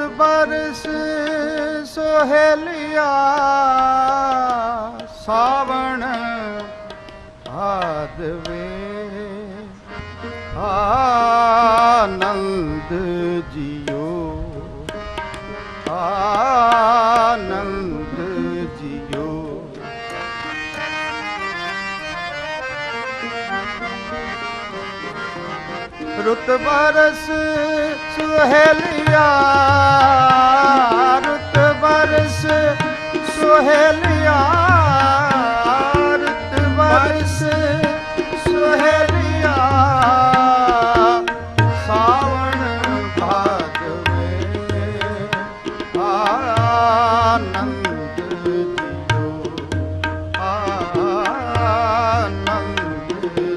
ਬਰਸ ਸੁਹੇਲਿਆ ਸਾਵਣ ਆਦਵੇ ਆਨੰਦ ਜਿਓ ਆਨੰਦ ਜਿਓ। ਰੁਤ ਬਰਸ ਸੁਹਲਿਆ ਸੁਹੇਲਿਆ ਰਤ ਵਰਸ ਸੁਹੇਲਿਆ ਸਾਵਣ ਭਾਗਵੇ ਆਨੰਦ